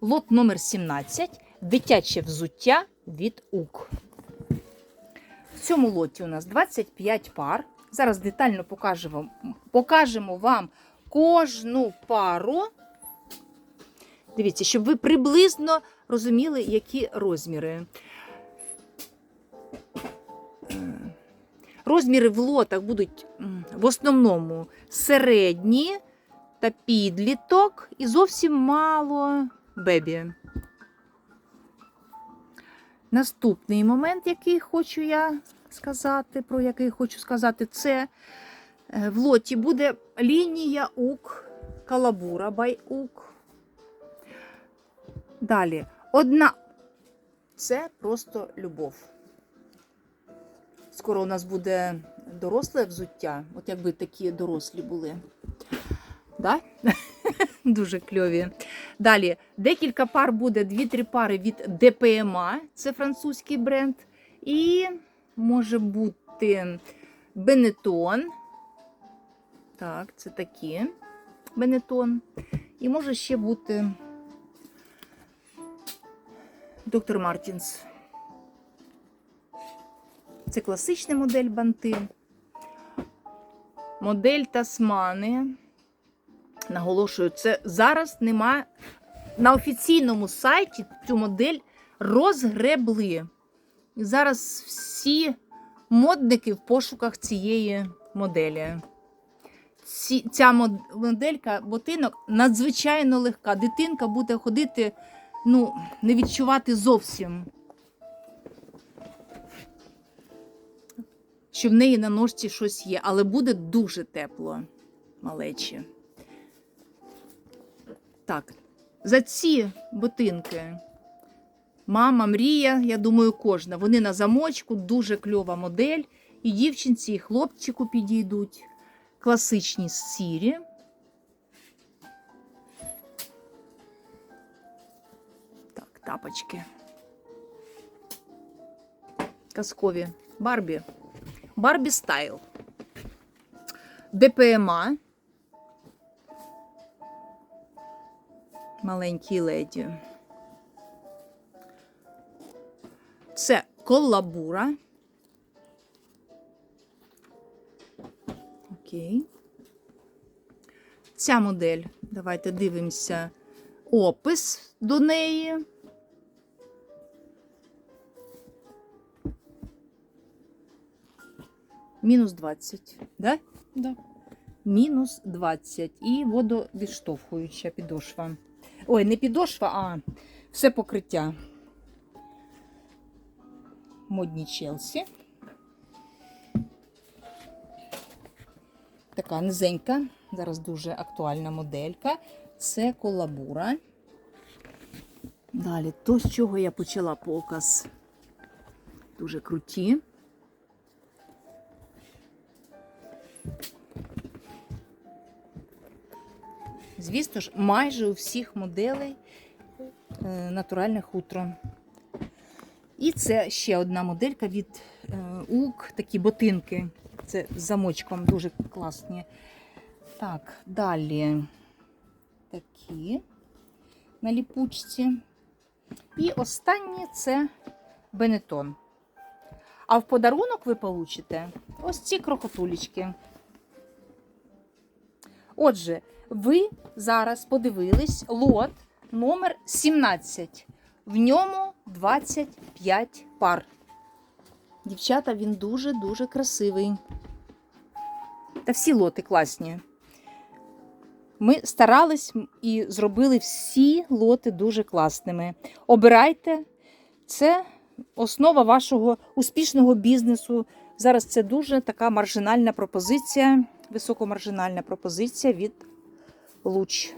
Лот номер 17 дитяче взуття від УК. В цьому лоті у нас 25 пар. Зараз детально покажемо, покажемо вам кожну пару. Дивіться, щоб ви приблизно розуміли, які розміри. Розміри в лотах будуть в основному середні та підліток і зовсім мало бебі. Наступний момент, який хочу я сказати, про який хочу сказати, це е, в лоті буде лінія УК, калабура бай УК. Далі, одна. Це просто любов. Скоро у нас буде доросле взуття, от якби такі дорослі були. Да? Дуже кльові. Далі, декілька пар буде, 2-3 пари від ДПМА, це французький бренд. І може бути Бенетон. Так, це такі Бенетон. І може ще бути Доктор Мартінс. Це класична модель банти. Модель Тасмани. Наголошую, це зараз нема на офіційному сайті цю модель розгребли. І зараз всі модники в пошуках цієї моделі. Ці, ця моделька ботинок надзвичайно легка. Дитинка буде ходити, ну, не відчувати зовсім, що в неї на ножці щось є, але буде дуже тепло, малечі. Так, за ці ботинки мама мрія, я думаю, кожна. Вони на замочку, дуже кльова модель. І дівчинці, і хлопчику підійдуть. Класичні сірі. Так, тапочки. Казкові. Барбі. Барбі стайл. ДПМА. Маленькій леді. Це колабура. Окей. Ця модель, давайте дивимося опис до неї. Мінус 20, да? Да. Мінус 20 і водовідштовхуюча підошва. Ой, не підошва, а все покриття. Модні Челсі. Така низенька, зараз дуже актуальна моделька. Це колабура. Далі, то, з чого я почала показ. Дуже круті. Звісно ж, майже у всіх моделей е, натуральне хутро. І це ще одна моделька від е, УК, такі ботинки. Це з замочком дуже класні. Так, далі такі на ліпучці. І останнє це Бенетон. А в подарунок ви получите ось ці крокотулечки. Отже, ви зараз подивились лот номер 17. В ньому 25 пар. Дівчата, він дуже-дуже красивий. Та всі лоти класні. Ми старались і зробили всі лоти дуже класними. Обирайте, це основа вашого успішного бізнесу. Зараз це дуже така маржинальна пропозиція, високомаржинальна пропозиція від Луч.